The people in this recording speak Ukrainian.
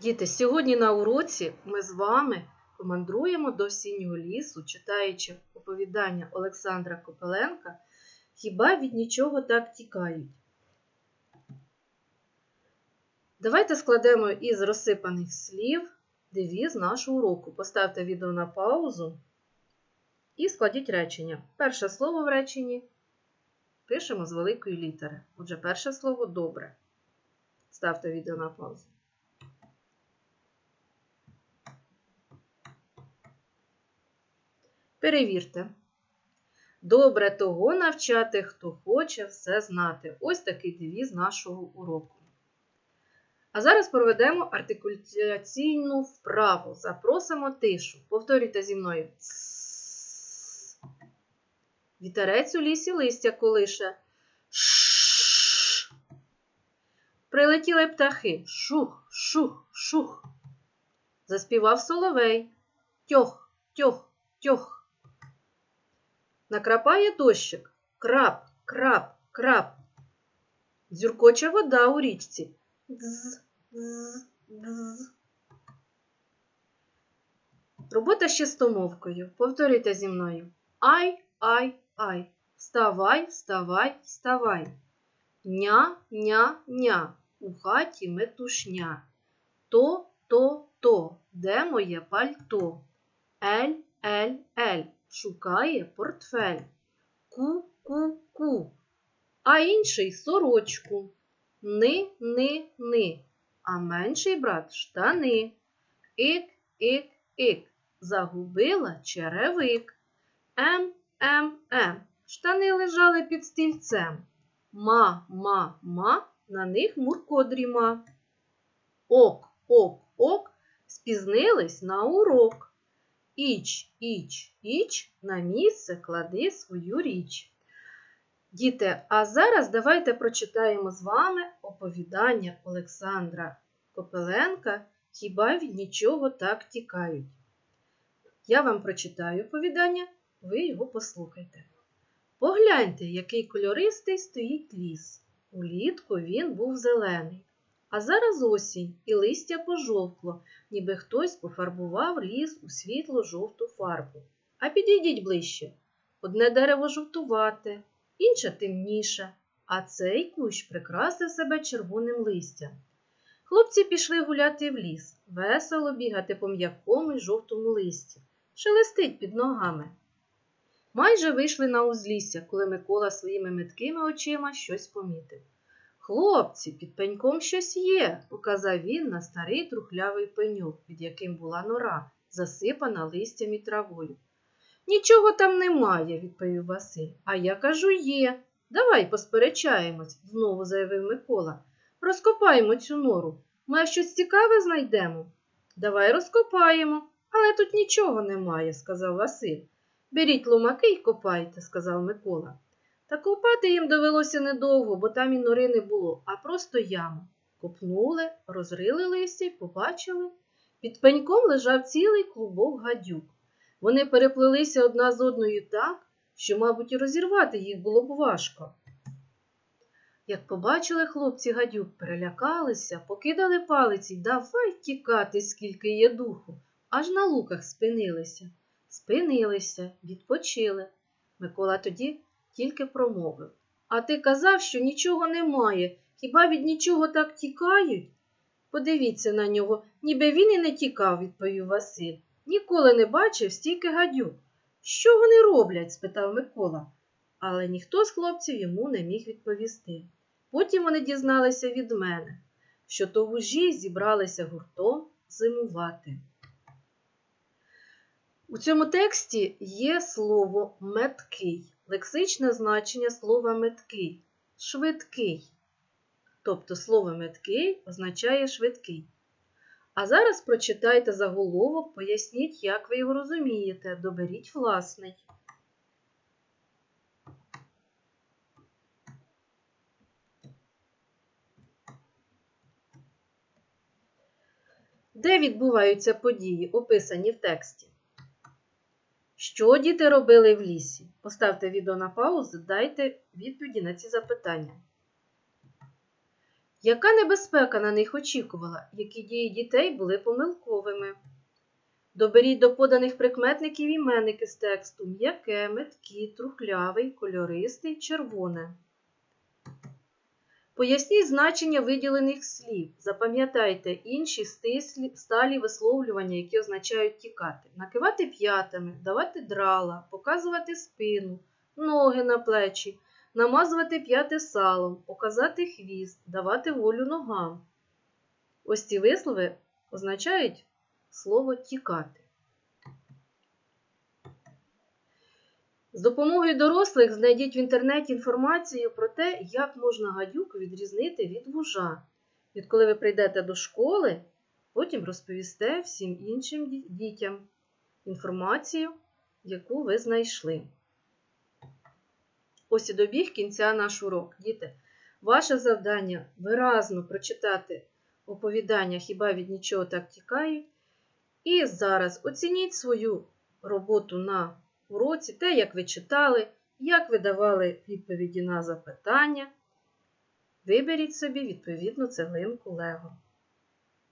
Діти, сьогодні на уроці ми з вами помандруємо до осіннього лісу, читаючи оповідання Олександра Копеленка Хіба від нічого так тікають? Давайте складемо із розсипаних слів девіз нашого уроку. Поставте відео на паузу і складіть речення. Перше слово в реченні пишемо з великої літери. Отже, перше слово добре. Ставте відео на паузу. Перевірте. Добре того навчати, хто хоче все знати. Ось такий девіз нашого уроку. А зараз проведемо артикуляційну вправу. Запросимо тишу. Повторюйте зі мною. Вітерець у лісі листя колише. Ш. Прилетіли птахи. Шух, шух, шух. Заспівав соловей. Тьох, тьох, тьох. Накрапає дощик. Крап, крап, крап. Дзюркоче вода у річці. Дз, дз, дз. Робота з чистомовкою. Повторюйте зі мною. Ай, ай, ай. Вставай, вставай, вставай. Ня, ня, ня. У хаті метушня. То, то, то. Де моє пальто? Ель, ель, ель. Шукає портфель. Ку-ку-ку. А інший сорочку. Ни, ни, ни. А менший брат штани. Ік, ік, ік. Загубила черевик. Ем. Штани лежали під стільцем. Ма, ма, ма, на них Мурко дріма. Ок, ок, ок, спізнились на урок. Іч, іч, іч, на місце клади свою річ. Діти, а зараз давайте прочитаємо з вами оповідання Олександра Копеленка Хіба від нічого так тікають. Я вам прочитаю оповідання, ви його послухайте. Погляньте, який кольористий стоїть ліс. Улітку він був зелений. А зараз осінь і листя пожовкло, ніби хтось пофарбував ліс у світло-жовту фарбу. А підійдіть ближче. Одне дерево жовтувате, інше темніше, а цей кущ прикрасив себе червоним листям. Хлопці пішли гуляти в ліс, весело бігати по м'якому й жовтому листі, шелестить під ногами. Майже вийшли на узлісся, коли Микола своїми меткими очима щось помітив. Хлопці, під пеньком щось є, показав він на старий трухлявий пеньок, під яким була нора, засипана листям і травою. Нічого там немає, відповів Василь. А я кажу, є. Давай посперечаємось, знову заявив Микола. Розкопаємо цю нору. Ми щось цікаве знайдемо. Давай розкопаємо, але тут нічого немає, сказав Василь. Беріть ломаки й копайте, сказав Микола. Та копати їм довелося недовго, бо там і нори не було, а просто яму. Копнули, розрили листя й побачили. Під пеньком лежав цілий клубок гадюк. Вони переплелися одна з одною так, що, мабуть, і розірвати їх було б важко. Як побачили хлопці гадюк, перелякалися, покидали палиці давай тікати, скільки є духу, аж на луках спинилися. Спинилися, відпочили. Микола тоді тільки промовив. А ти казав, що нічого немає. Хіба від нічого так тікають? Подивіться на нього, ніби він і не тікав, відповів Василь. Ніколи не бачив стільки гадюк. Що вони роблять? спитав Микола. Але ніхто з хлопців йому не міг відповісти. Потім вони дізналися від мене, що то вужі зібралися гуртом зимувати. У цьому тексті є слово меткий лексичне значення слова меткий швидкий. Тобто слово меткий означає швидкий. А зараз прочитайте заголовок, поясніть, як ви його розумієте. Доберіть власний. Де відбуваються події, описані в тексті? Що діти робили в лісі? Поставте відео на паузу, дайте відповіді на ці запитання. Яка небезпека на них очікувала, які дії дітей були помилковими? Доберіть до поданих прикметників іменники з тексту м'яке, меткі, трухлявий, кольористий, червоне. Поясніть значення виділених слів. Запам'ятайте інші сталі висловлювання, які означають тікати. Накивати п'ятами, давати драла, показувати спину, ноги на плечі, намазувати п'яти салом, показати хвіст, давати волю ногам. Ось ці вислови означають слово тікати. З допомогою дорослих знайдіть в інтернеті інформацію про те, як можна гадюку відрізнити від вужа. Відколи ви прийдете до школи, потім розповісте всім іншим дітям інформацію, яку ви знайшли. Ось і добіг кінця наш урок. Діти, ваше завдання виразно прочитати оповідання Хіба від нічого так тікають. І зараз оцініть свою роботу на уроці, те, як ви читали, як ви давали відповіді на запитання. Виберіть собі відповідну цеглинку Лего.